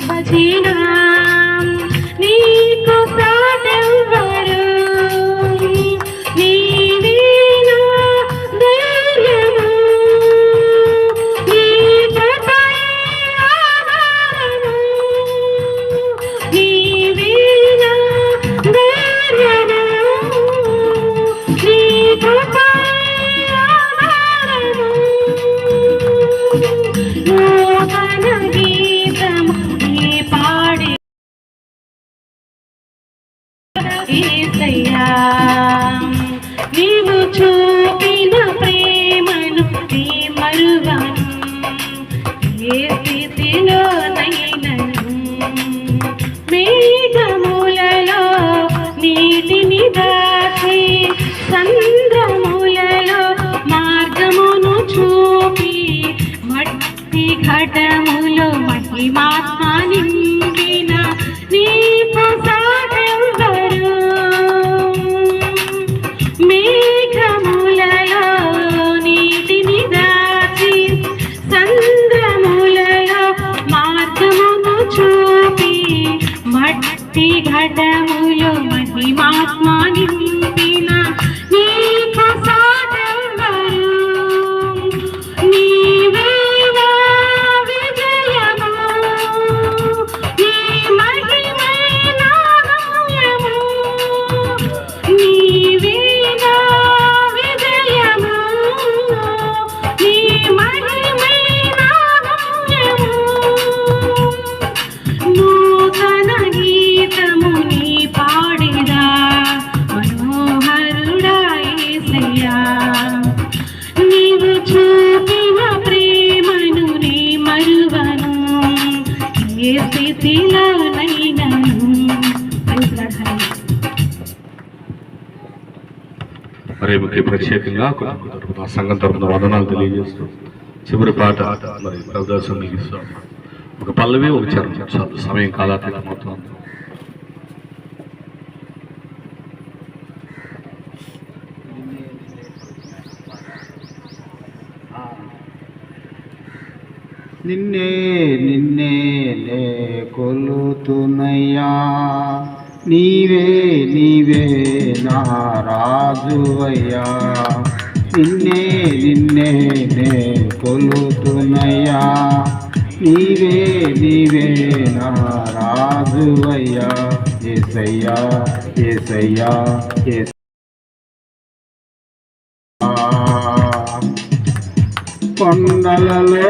Pasadena. ఏసయ్యా నీవు చూపిన ప్రేమను నీ మరువను ఏ స్థితిలోనైనను. మేఘములలో నీటిని దాచి సంద్రములలో మార్గమును చూపి మట్టి ఘటములో మహిమాత్మ నింపిన నీ ప్రసా మట్టి ఘటములో మహిమాత్మ ఏ స్థితిలోనైనను మరి మీకు ప్రత్యేకంగా సంఘం తరపున వందనాలు తెలియజేస్తూ చివరి పాట మరి ప్రదర్శన ఒక పల్లవి ఒక చరణం. చాలు సమయం కాలాతీతం అవుతుంది. నిన్నే నిన్నే కొలుతున్నయ్యా నీవే నీవే నా రాజువయ్యా. నిన్నే నిన్నే నే కొలుతున్నయ్యా. నీవే నీవే నా రాజువయ్యా. ఏసయ్యా ఏసయ్యా ఏ కొండలలో